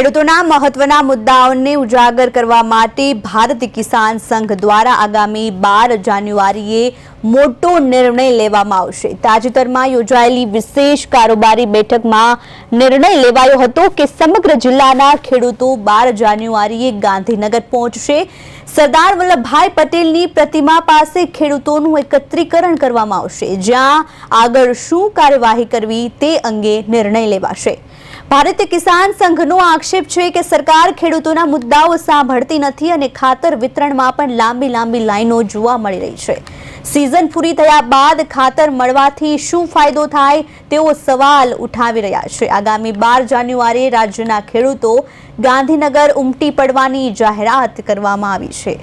ખેડૂતોના મહત્વના મુદ્દાઓને ઉજાગર કરવા માટે ભારત કિસાન સંઘ દ્વારા આગામી બાર જાન્યુઆરીએ મોટો નિર્ણય લેવામાં આવશે. તાજેતરમાં યોજાયેલી વિશેષ કારોબારી બેઠકમાં નિર્ણય લેવાયો હતો કે સમગ્ર જિલ્લાના ખેડૂતો બાર જાન્યુઆરીએ ગાંધીનગર પહોંચશે. સરદાર વલ્લભભાઈ પટેલની પ્રતિમા પાસે ખેડૂતોનું એકત્રીકરણ કરવામાં આવશે. જ્યાં આગળ શું કાર્યવાહી કરવી તે અંગે નિર્ણય લેવાશે. ભારતીય કિસાન સંઘનો આક્ષેપ છે કે સરકાર ખેડૂતોના મુદ્દાઓ સાંભળતી નથી અને ખાતર વિતરણમાં પણ લાંબી લાંબી લાઈનો જોવા મળી રહી છે. સિઝન પૂરી થયા બાદ ખાતર મળવાથી શું ફાયદો થાય તેવો સવાલ ઉઠાવી રહ્યા છે. આગામી બાર જાન્યુઆરીએ રાજ્યના ખેડૂતો ગાંધીનગર ઉમટી પડવાની જાહેરાત કરવામાં આવી છે.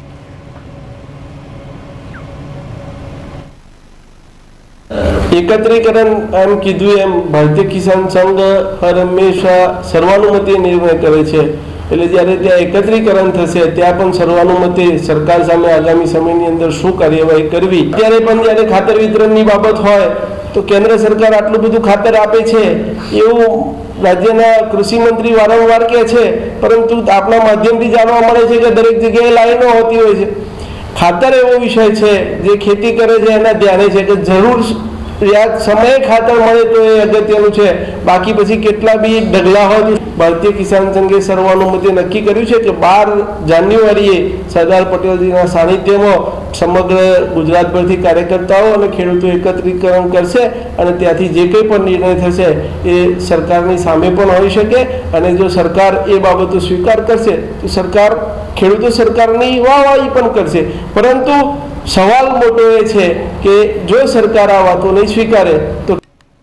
એકત્રીકરણ એમ કીધું એમ ભારતીય કિસાન સંઘ હંમેશા સર્વાનુમતે નિર્ણય કરે છે. એટલે જ્યારે ત્યાં એકત્રીકરણ થશે, ત્યાં પણ સર્વાનુમતે સરકાર સામે આગામી સમયની અંદર શું કાર્યવાહી કરવી? ત્યારે પણ જ્યારે ખાતર વિતરણની બાબત હોય, તો કેન્દ્ર સરકાર આટલું બધું ખાતર આપે છે. એવું રાજ્યના કૃષિ મંત્રી વારંવાર કહે છે, પરંતુ આપણા માધ્યમથી જાણવા મળે છે કે દરેક જગ્યાએ લાઈનો હોતી હોય છે. ખાતર એવો વિષય છે, જે ખેતી કરે છે, એના ધ્યાને છે કે જરૂર યાદ સમયે ખાતર મળે તો એ અગત્યનું છે. બાકી પછી કેટલા બી ઢગલા હોય ભારતીય કિસાન સંઘે સર્વાનુમતે નક્કી કર્યું છે કે બાર જાન્યુઆરીએ સરદાર પટેલજીના સાનિધ્યમાં સમગ્ર ગુજરાતભરથી કાર્યકર્તાઓ અને ખેડૂતો એકત્રીકરણ કરશે અને ત્યાંથી જે કંઈ પણ નિર્ણય થશે એ સરકારની સામે પણ હોઈ શકે અને જો સરકાર એ બાબતો સ્વીકાર કરશે, તો સરકાર, ખેડૂતો સરકારની વાહવાહી પણ કરશે. પરંતુ સવાલ મોટો એ છે કે જો સરકાર આ વાતો નહીં સ્વીકારે, તો